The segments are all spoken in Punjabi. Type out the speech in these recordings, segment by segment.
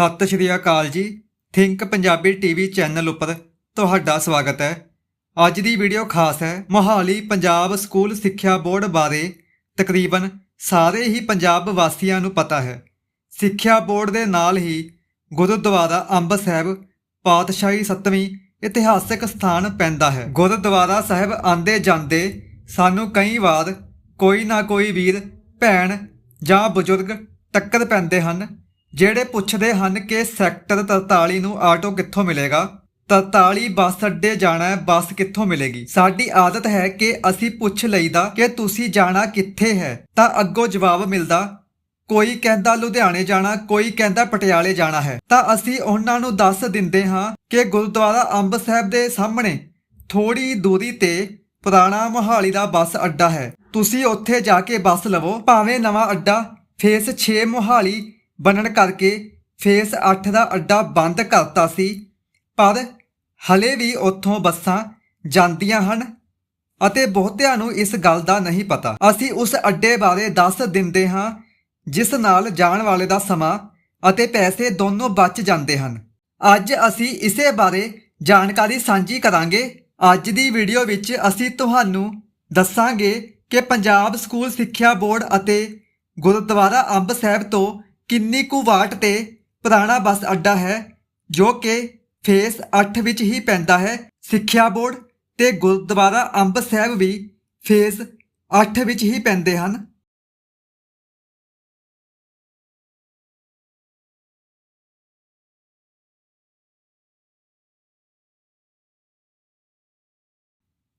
ਸਤਿ ਸ਼੍ਰੀ ਅਕਾਲ ਜੀ। ਥਿੰਕ ਪੰਜਾਬੀ ਟੀਵੀ ਚੈਨਲ ਉੱਪਰ ਤੁਹਾਡਾ ਸਵਾਗਤ ਹੈ। ਅੱਜ ਦੀ ਵੀਡੀਓ ਖਾਸ ਹੈ ਮੋਹਾਲੀ ਪੰਜਾਬ ਸਕੂਲ ਸਿੱਖਿਆ ਬੋਰਡ ਬਾਰੇ। ਤਕਰੀਬਨ ਸਾਰੇ ਹੀ ਪੰਜਾਬ ਵਾਸੀਆਂ ਨੂੰ ਪਤਾ ਹੈ। ਸਿੱਖਿਆ ਬੋਰਡ ਦੇ ਨਾਲ ਹੀ ਗੁਰਦੁਆਰਾ ਅੰਬ ਸਾਹਿਬ, ਪਾਤਸ਼ਾਹੀ ਸੱਤਵੀਂ ਇਤਿਹਾਸਕ ਸਥਾਨ ਪੈਂਦਾ ਹੈ। ਗੁਰਦੁਆਰਾ ਸਾਹਿਬ ਆਂਦੇ ਜਾਂਦੇ ਸਾਨੂੰ ਕਈ ਵਾਰ ਕੋਈ ਨਾ ਕੋਈ ਵੀਰ, ਭੈਣ ਜਾਂ ਬਜ਼ੁਰਗ ਟੱਕਰ ਪੈਂਦੇ ਹਨ। ਜਿਹੜੇ ਪੁੱਛਦੇ ਹਨ ਕਿ ਸੈਕਟਰ 43 ਨੂੰ ਆਟੋ ਕਿੱਥੋਂ ਮਿਲੇਗਾ 43 ਬੱਸ ਅੱਡੇ ਜਾਣਾ ਹੈ, ਬੱਸ ਕਿੱਥੋਂ ਮਿਲੇਗੀ? ਸਾਡੀ ਆਦਤ ਹੈ ਕਿ ਅਸੀਂ ਪੁੱਛ ਲਈਦਾ ਕਿ ਤੁਸੀਂ ਜਾਣਾ ਕਿੱਥੇ ਹੈ, ਤਾਂ ਅੱਗੋਂ ਜਵਾਬ ਮਿਲਦਾ, ਕੋਈ ਕਹਿੰਦਾ ਲੁਧਿਆਣੇ ਜਾਣਾ, ਕੋਈ ਕਹਿੰਦਾ ਪਟਿਆਲੇ ਜਾਣਾ ਹੈ। ਤਾਂ ਅਸੀਂ ਉਹਨਾਂ ਨੂੰ ਦੱਸ ਦਿੰਦੇ ਹਾਂ ਕਿ ਗੁਰਦੁਆਰਾ ਅੰਬ ਸਾਹਿਬ ਦੇ ਸਾਹਮਣੇ ਥੋੜੀ ਦੂਰੀ ਤੇ ਪੁਰਾਣਾ ਮੋਹਾਲੀ ਦਾ ਬੱਸ ਅੱਡਾ ਹੈ। ਤੁਸੀਂ ਉੱਥੇ ਜਾ ਕੇ ਬੱਸ ਲਵੋ, ਭਾਵੇਂ ਨਵਾਂ ਅੱਡਾ, ਫੇਸ 6 ਮੋਹਾਲੀ ਬਣਨ ਕਰਕੇ ਫੇਸ 8 ਦਾ ਅੱਡਾ ਬੰਦ ਕਰਤਾ ਸੀ। ਪਰ ਹਲੇ ਵੀ ਉੱਥੋਂ ਬੱਸਾਂ ਜਾਂਦੀਆਂ ਹਨ ਅਤੇ ਬਹੁਤਿਆਂ ਨੂੰ ਇਸ ਗੱਲ ਦਾ ਨਹੀਂ ਪਤਾ। ਅਸੀਂ ਉਸ ਅੱਡੇ ਬਾਰੇ ਦੱਸ ਦਿੰਦੇ ਹਾਂ, ਜਿਸ ਨਾਲ ਜਾਣ ਵਾਲੇ ਦਾ ਸਮਾਂ ਅਤੇ ਪੈਸੇ ਦੋਨੋਂ ਬਚ ਜਾਂਦੇ ਹਨ। ਅੱਜ ਅਸੀਂ ਇਸੇ ਬਾਰੇ ਜਾਣਕਾਰੀ ਸਾਂਝੀ ਕਰਾਂਗੇ। ਅੱਜ ਦੀ ਵੀਡੀਓ ਵਿੱਚ ਅਸੀਂ ਤੁਹਾਨੂੰ ਦੱਸਾਂਗੇ ਕਿ ਪੰਜਾਬ ਸਕੂਲ ਸਿੱਖਿਆ ਬੋਰਡ ਅਤੇ ਗੁਰਦੁਆਰਾ ਅੰਬ ਸਾਹਿਬ ਤੋਂ ਕਿੰਨੀ ਕੁ ਵਾਟ ਤੇ ਪੁਰਾਣਾ ਬੱਸ ਅੱਡਾ ਹੈ, ਜੋ ਕਿ ਫੇਸ 8 ਵਿੱਚ ਹੀ ਪੈਂਦਾ ਹੈ। ਸਿੱਖਿਆ ਬੋਰਡ ਤੇ ਗੁਰਦੁਆਰਾ ਅੰਬ ਸਾਹਿਬ ਵੀ ਫੇਸ 8 ਵਿੱਚ ਹੀ ਪੈਂਦੇ ਹਨ।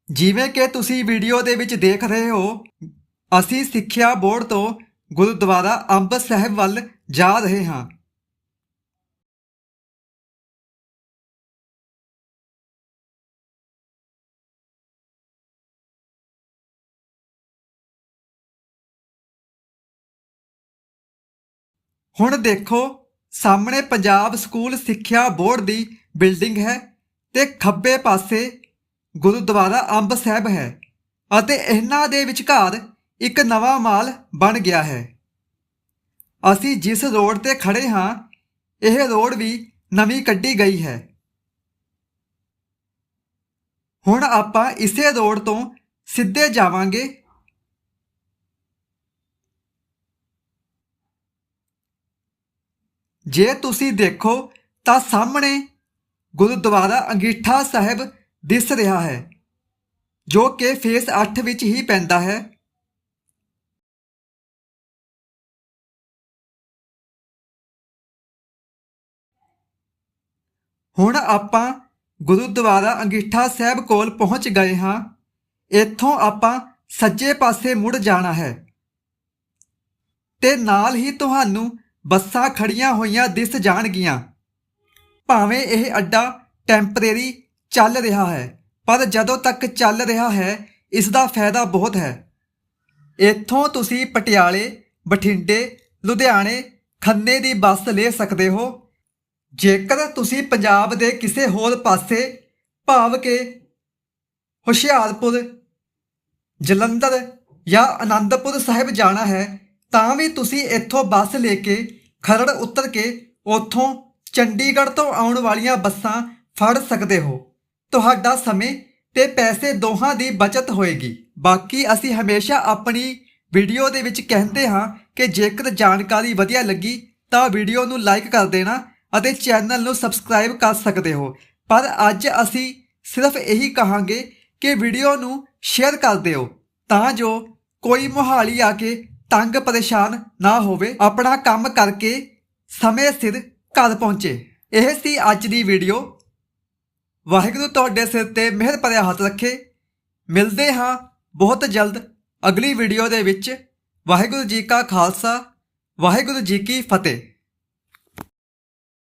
ਜਿਵੇਂ ਕਿ ਤੁਸੀਂ ਵੀਡੀਓ ਦੇ ਵਿੱਚ ਦੇਖ ਰਹੇ ਹੋ, ਅਸੀਂ ਸਿੱਖਿਆ ਬੋਰਡ ਤੋਂ ਗੁਰਦੁਆਰਾ ਅੰਬ ਸਾਹਿਬ ਵੱਲ ਜਾ ਰਹੇ ਹਾਂ। ਹੁਣ ਦੇਖੋ, ਸਾਹਮਣੇ ਪੰਜਾਬ ਸਕੂਲ ਸਿੱਖਿਆ ਬੋਰਡ ਦੀ ਬਿਲਡਿੰਗ ਹੈ ਤੇ ਖੱਬੇ ਪਾਸੇ ਗੁਰਦੁਆਰਾ ਅੰਬ ਸਾਹਿਬ ਹੈ ਅਤੇ ਇਹਨਾਂ ਦੇ ਵਿਚਕਾਰ ਇੱਕ ਨਵਾਂ ਮਾਲ ਬਣ ਗਿਆ ਹੈ। ਅਸੀਂ ਜਿਸ ਰੋਡ ਤੇ ਖੜੇ ਹਾਂ, ਇਹ ਰੋਡ ਵੀ ਨਵੀਂ ਕੱਢੀ ਗਈ ਹੈ। ਹੁਣ ਆਪਾਂ ਇਸੇ ਰੋਡ ਤੋਂ ਸਿੱਧੇ ਜਾਵਾਂਗੇ। ਜੇ ਤੁਸੀਂ ਦੇਖੋ, ਤਾਂ ਸਾਹਮਣੇ ਗੁਰਦੁਆਰਾ ਅੰਗੀਠਾ ਸਾਹਿਬ ਦਿਸ ਰਿਹਾ ਹੈ, ਜੋ ਕਿ ਫੇਸ 8 ਵਿੱਚ ਹੀ ਪੈਂਦਾ ਹੈ। ਹੁਣ ਆਪਾਂ ਗੁਰਦੁਆਰਾ ਅੰਗੀਠਾ ਸਾਹਿਬ ਕੋਲ ਪਹੁੰਚ ਗਏ ਹਾਂ। ਇੱਥੋਂ ਆਪਾਂ ਸੱਜੇ ਪਾਸੇ ਮੁੜ ਜਾਣਾ ਹੈ। ਤੇ ਨਾਲ ਹੀ ਤੁਹਾਨੂੰ ਬੱਸਾਂ ਖੜੀਆਂ ਹੋਈਆਂ ਦਿਸ ਜਾਣਗੀਆਂ। ਭਾਵੇਂ ਇਹ ਅੱਡਾ ਟੈਂਪਰੇਰੀ ਚੱਲ ਰਿਹਾ ਹੈ, ਪਰ ਜਦੋਂ ਤੱਕ ਚੱਲ ਰਿਹਾ ਹੈ, ਇਸ ਦਾ ਫਾਇਦਾ ਬਹੁਤ ਹੈ। ਇੱਥੋਂ ਤੁਸੀਂ ਪਟਿਆਲੇ, ਬਠਿੰਡੇ, ਲੁਧਿਆਣੇ ਖੰਨੇ ਦੀ ਬੱਸ ਲੈ ਸਕਦੇ ਹੋ। ਜੇਕਰ ਤੁਸੀਂ ਪੰਜਾਬ ਦੇ ਕਿਸੇ ਹੋਰ ਪਾਸੇ ਭਾਵ ਕਿ ਹੁਸ਼ਿਆਰਪੁਰ, ਜਲੰਧਰ ਜਾਂ ਆਨੰਦਪੁਰ ਸਾਹਿਬ ਜਾਣਾ ਹੈ, ਤਾਂ ਵੀ ਤੁਸੀਂ ਇੱਥੋਂ ਬੱਸ ਲੈ ਕੇ ਖਰੜ ਉਤਰ ਕੇ ਉੱਥੋਂ ਚੰਡੀਗੜ੍ਹ ਤੋਂ ਆਉਣ ਵਾਲੀਆਂ ਬੱਸਾਂ ਫੜ ਸਕਦੇ ਹੋ। ਤੁਹਾਡਾ ਸਮੇਂ ਤੇ ਪੈਸੇ ਦੋਹਾਂ ਦੀ ਬਚਤ ਹੋਏਗੀ। ਬਾਕੀ ਅਸੀਂ ਹਮੇਸ਼ਾ ਆਪਣੀ ਵੀਡੀਓ ਦੇ ਵਿੱਚ ਕਹਿੰਦੇ ਹਾਂ ਕਿ ਜੇਕਰ ਜਾਣਕਾਰੀ ਵਧੀਆ ਲੱਗੀ ਤਾਂ ਵੀਡੀਓ ਨੂੰ ਲਾਈਕ ਕਰ ਦੇਣਾ ਅਤੇ ਚੈਨਲ ਨੂੰ ਸਬਸਕ੍ਰਾਈਬ ਕਰ ਸਕਦੇ ਹੋ। ਪਰ ਅੱਜ ਅਸੀਂ ਸਿਰਫ ਇਹੀ ਕਹਾਂਗੇ ਕਿ ਵੀਡੀਓ ਨੂੰ ਸ਼ੇਅਰ ਕਰ ਦਿਓ, ਤਾਂ ਜੋ ਕੋਈ ਮੁਹਾਲੀ ਆ ਕੇ ਤੰਗ ਪਰੇਸ਼ਾਨ ਨਾ ਹੋਵੇ, ਆਪਣਾ ਕੰਮ ਕਰਕੇ ਸਮੇਂ ਸਿਰ ਘਰ ਪਹੁੰਚੇ। ਇਹ ਸੀ ਅੱਜ ਦੀ ਵੀਡੀਓ। ਵਾਹਿਗੁਰੂ ਤੁਹਾਡੇ ਸਿਰ ਤੇ ਮਿਹਰ ਭਰਿਆ ਹੱਥ ਰੱਖੇ। ਮਿਲਦੇ ਹਾਂ ਬਹੁਤ ਜਲਦ ਅਗਲੀ ਵੀਡੀਓ ਦੇ ਵਿੱਚ। ਵਾਹਿਗੁਰੂ ਜੀ ਕਾ ਖਾਲਸਾ, ਵਾਹਿਗੁਰੂ ਜੀ ਕੀ ਫਤਿਹ।